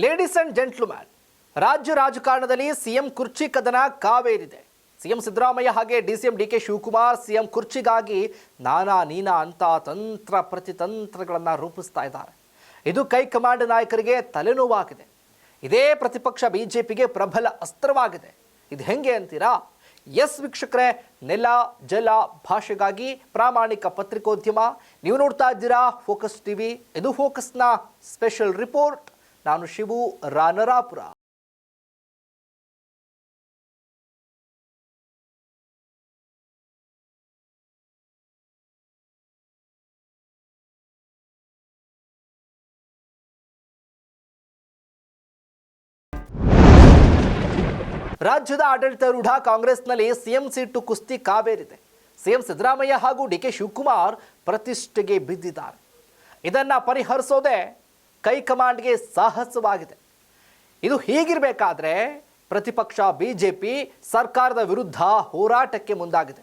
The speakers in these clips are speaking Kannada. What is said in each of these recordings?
ಲೇಡೀಸ್ ಅಂಡ್ ಜೆಂಟ್ಲುಮ್ಯಾನ್ ರಾಜ್ಯ ರಾಜಕಾರಣದಲ್ಲಿ ಸಿಎಂ ಕುರ್ಚಿ ಕದನ ಕಾವೇರಿದೆ. ಸಿಎಂ ಸಿದ್ದರಾಮಯ್ಯ ಹಾಗೆ D C M D K Shivakumar CM ಕುರ್ಚಿಗಾಗಿ ನಾನಾ ನೀನಾ ಅಂತ ತಂತ್ರ ಪ್ರತಿತಂತ್ರಗಳನ್ನು ರೂಪಿಸ್ತಾ ಇದ್ದಾರೆ. ಇದು ಕೈ ಕಮಾಂಡ್ ನಾಯಕರಿಗೆ ತಲೆನೋವಾಗಿದೆ. ಇದೇ ಪ್ರತಿಪಕ್ಷ ಬಿಜೆಪಿಗೆ ಪ್ರಬಲ ಅಸ್ತ್ರವಾಗಿದೆ. ಇದು ಹೆಂಗೆ ಅಂತೀರಾ? ಎಸ್ ವೀಕ್ಷಕರೇ, ನೆಲ, ಜಲ ಭಾಷೆಗಾಗಿ ಪ್ರಾಮಾಣಿಕ ಪತ್ರಿಕೋದ್ಯಮ. ನೀವು ನೋಡ್ತಾ ಇದ್ದೀರಾ ಫೋಕಸ್ ಟಿವಿ ಇದು ಫೋಕಸ್ನ ಸ್ಪೆಷಲ್ ರಿಪೋರ್ಟ್ ನಾನು ಶಿವು ರಾನರಾಪುರ. ರಾಜ್ಯದ ಆಡಳಿತಾರೂಢ ಕಾಂಗ್ರೆಸ್ನಲ್ಲಿ ಸಿಎಂ ಸೀಟು ಕುಸ್ತಿ ಕಾವೇರಿದೆ. ಸಿಎಂ ಸಿದ್ದರಾಮಯ್ಯ ಹಾಗೂ ಡಿ ಕೆ ಶಿವಕುಮಾರ್ ಪ್ರತಿಷ್ಠೆಗೆ ಬಿದ್ದಿದ್ದಾರೆ. ಇದನ್ನು ಪರಿಹರಿಸೋದೇ ಕೈಕಮಾಂಡ್ಗೆ ಸಾಹಸವಾಗಿದೆ. ಇದು ಹೀಗಿರಬೇಕಾದ್ರೆ ಪ್ರತಿಪಕ್ಷ ಬಿ ಜೆ ಪಿ ಸರ್ಕಾರದ ವಿರುದ್ಧ ಹೋರಾಟಕ್ಕೆ ಮುಂದಾಗಿದೆ.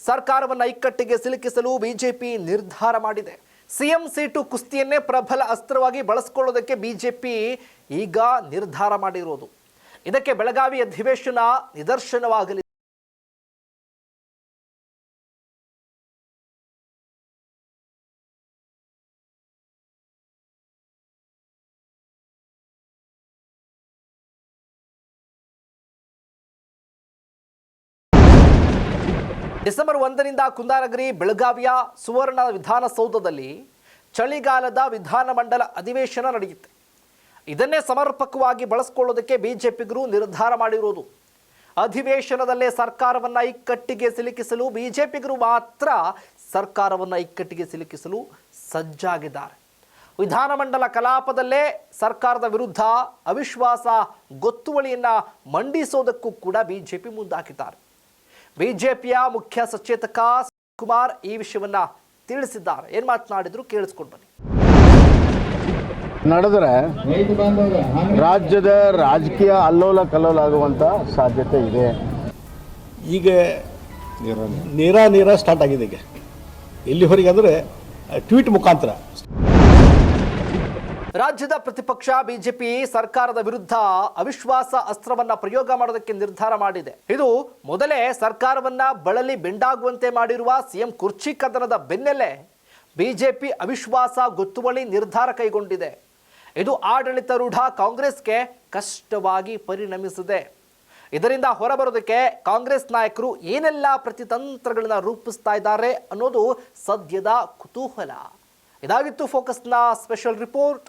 ಸರ್ಕಾರವನ್ನು ಇಕ್ಕಟ್ಟಿಗೆ ಸಿಲುಕಿಸಲು ಬಿ ಜೆ ಪಿ ನಿರ್ಧಾರ ಮಾಡಿದೆ. ಸಿಎಂ ಸೀಟು ಕುಸ್ತಿಯನ್ನೇ ಪ್ರಬಲ ಅಸ್ತ್ರವಾಗಿ ಬಳಸಿಕೊಳ್ಳೋದಕ್ಕೆ ಪಿ ಈಗ ನಿರ್ಧಾರ ಮಾಡಿರೋದು. ಇದಕ್ಕೆ ಬೆಳಗಾವಿ ಅಧಿವೇಶನ ನಿದರ್ಶನವಾಗಲಿದೆ. ಡಿಸೆಂಬರ್ ಒಂದರಿಂದ ಕುಂದಾನಗರಿ, ಬೆಳಗಾವಿಯ ಸುವರ್ಣ ವಿಧಾನಸೌಧದಲ್ಲಿ ಚಳಿಗಾಲದ ವಿಧಾನಮಂಡಲ ಅಧಿವೇಶನ ನಡೆಯುತ್ತೆ. ಇದನ್ನೇ ಸಮರ್ಪಕವಾಗಿ ಬಳಸಿಕೊಳ್ಳೋದಕ್ಕೆ ಬಿಜೆಪಿಗರು ನಿರ್ಧಾರ ಮಾಡಿರುವುದು ಅಧಿವೇಶನದಲ್ಲೇ ಸರ್ಕಾರವನ್ನು ಇಕ್ಕಟ್ಟಿಗೆ ಸಿಲುಕಿಸಲು, ಬಿಜೆಪಿಗರು ಮಾತ್ರ ಸರ್ಕಾರವನ್ನು ಇಕ್ಕಟ್ಟಿಗೆ ಸಿಲುಕಿಸಲು ಸಜ್ಜಾಗಿದ್ದಾರೆ. ವಿಧಾನಮಂಡಲ ಕಲಾಪದಲ್ಲೇ ಸರ್ಕಾರದ ವಿರುದ್ಧ ಅವಿಶ್ವಾಸ ಗೊತ್ತುವಳಿಯನ್ನ ಮಂಡಿಸೋದಕ್ಕೂ ಕೂಡ ಬಿಜೆಪಿ ಮುಂದಾಕಿದ್ದಾರೆ ಬಿಜೆಪಿಯ ಮುಖ್ಯ ಸಚೇತಕ ಕುಮಾರ್ ಈ ವಿಷಯವನ್ನ ತಿಳಿಸಿದ್ದಾರೆ. ಏನ್ ಮಾತನಾಡಿದ್ರು ಕೇಳಿಸ್ಕೊಂಡು ಬನ್ನಿ. ನಡೆದ್ರೆ ರಾಜ್ಯದ ರಾಜಕೀಯ ಅಲ್ಲೋಲ ಕಲ್ಲೋಲ ಆಗುವಂತ ಸಾಧ್ಯತೆ ಇದೆ. ಈಗ ನೀರ ನೀರ ಸ್ಟಾರ್ಟ್ ಆಗಿದೆ ಈಗ. ಎಲ್ಲಿವರೆಗೆ ಅಂದ್ರೆ ಟ್ವೀಟ್ ಮುಖಾಂತರ. ರಾಜ್ಯದ ಪ್ರತಿಪಕ್ಷ ಬಿಜೆಪಿ ಸರ್ಕಾರದ ವಿರುದ್ಧ ಅವಿಶ್ವಾಸ ಅಸ್ತ್ರವನ್ನ ಪ್ರಯೋಗ ಮಾಡೋದಕ್ಕೆ ನಿರ್ಧಾರ ಮಾಡಿದೆ. ಇದು ಮೊದಲೇ ಸರ್ಕಾರವನ್ನ ಬಳಲಿ ಬೆಂಡಾಗುವಂತೆ ಮಾಡಿರುವ ಸಿಎಂ ಕುರ್ಚಿ ಕದನದ ಬೆನ್ನಲ್ಲೇ ಬಿಜೆಪಿ ಅವಿಶ್ವಾಸ ಗೊತ್ತುವಳಿ ನಿರ್ಧಾರ ಕೈಗೊಂಡಿದೆ. ಇದು ಆಡಳಿತಾರೂಢ ಕಾಂಗ್ರೆಸ್ಗೆ ಕಷ್ಟವಾಗಿ ಪರಿಣಮಿಸಿದೆ. ಇದರಿಂದ ಹೊರಬರೋದಕ್ಕೆ ಕಾಂಗ್ರೆಸ್ ನಾಯಕರು ಏನೆಲ್ಲ ಪ್ರತಿತಂತ್ರಗಳನ್ನ ರೂಪಿಸ್ತಾ ಇದ್ದಾರೆ ಅನ್ನೋದು ಸದ್ಯದ ಕುತೂಹಲ. ಇದಾಗಿತ್ತು ಫೋಕಸ್ನ ಸ್ಪೆಷಲ್ ರಿಪೋರ್ಟ್.